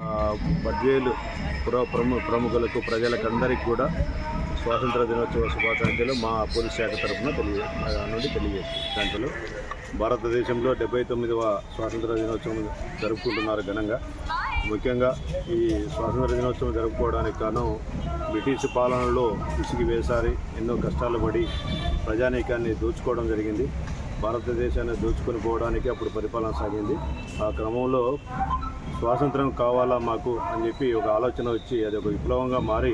ఆ, పుర ప్రము ప్రముఖులకు ప్రజలకు అందరికీ కూడా స్వాతంత్ర దినోత్సవ శుభాకాంక్షలు మా పోలీస్ శాఖ తరఫున తెలియ నుండి తెలియజేస్తాంక్షలు భారతదేశంలో డెబ్బై తొమ్మిదవ స్వాతంత్ర దినోత్సవం జరుపుకుంటున్నారు ఘనంగా. ముఖ్యంగా ఈ స్వాతంత్ర దినోత్సవం జరుపుకోవడానికి కారణం బ్రిటిష్ పాలనలో ఇసుకి వేసారి ఎన్నో కష్టాలు పడి ప్రజానీకాన్ని దోచుకోవడం జరిగింది. భారతదేశాన్ని దోచుకొని పోవడానికి అప్పుడు పరిపాలన సాగింది. ఆ క్రమంలో స్వాతంత్రం కావాలా మాకు అని చెప్పి ఒక ఆలోచన వచ్చి అది ఒక విప్లవంగా మారి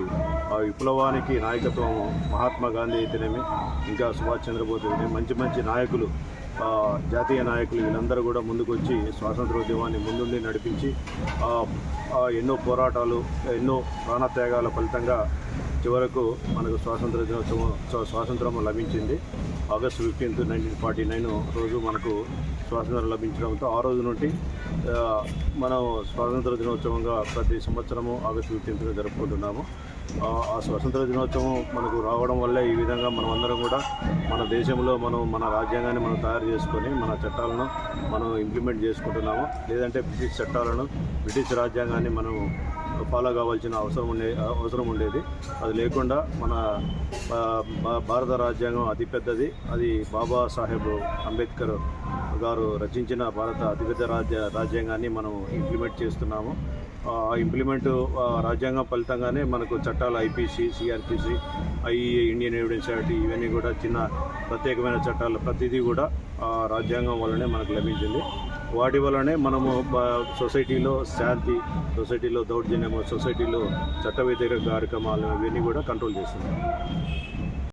ఆ విప్లవానికి నాయకత్వం మహాత్మా గాంధీ అయితేనేమి ఇంకా సుభాష్ చంద్రబోస్ అయితేనేమి మంచి మంచి నాయకులు జాతీయ నాయకులు వీళ్ళందరూ కూడా ముందుకొచ్చి స్వాతంత్రోద్యమాన్ని ముందుండి నడిపించి ఎన్నో పోరాటాలు ఎన్నో ప్రాణత్యాగాల ఫలితంగా చివరకు మనకు స్వాతంత్ర దినోత్సవం స్వాతంత్రం లభించింది. August fifteenth nineteen forty nine రోజు మనకు స్వాతంత్రం లభించడంతో ఆ రోజు నుండి మనం స్వాతంత్ర దినోత్సవంగా ప్రతి సంవత్సరము ఆగస్టు ఫిఫ్టీన్త్గా జరుపుకుంటున్నాము. ఆ, స్వాతంత్ర దినోత్సవం మనకు రావడం వల్లే ఈ విధంగా మనం అందరం కూడా మన దేశంలో మనం మన రాజ్యాంగాన్ని మనం తయారు చేసుకొని మన చట్టాలను మనం ఇంప్లిమెంట్ చేసుకుంటున్నాము. లేదంటే బ్రిటిష్ చట్టాలను బ్రిటిష్ రాజ్యాంగాన్ని మనం ఫాలో కావాల్సిన అవసరం ఉండే అవసరం ఉండేది. అది లేకుండా మన భారత రాజ్యాంగం అతిపెద్దది. అది బాబా సాహెబ్ అంబేద్కర్ గారు రచించిన భారత అతిపెద్ద రాజ్య రాజ్యాంగాన్ని మనం ఇంప్లిమెంట్ చేస్తున్నాము. ఆ ఇంప్లిమెంట్ రాజ్యాంగం ఫలితంగానే మనకు చట్టాలు IPC CrPC IEA Indian evidence act ఇవన్నీ కూడా చిన్న ప్రత్యేకమైన చట్టాలు ప్రతిదీ కూడా రాజ్యాంగం వల్లనే మనకు లభించింది. వాటి వల్లనే మనము సొసైటీలో శాంతి సొసైటీలో దౌర్జన్యము సొసైటీలో చట్ట వ్యతిరేక కార్యక్రమాలు ఇవన్నీ కూడా కంట్రోల్ చేస్తున్నాం.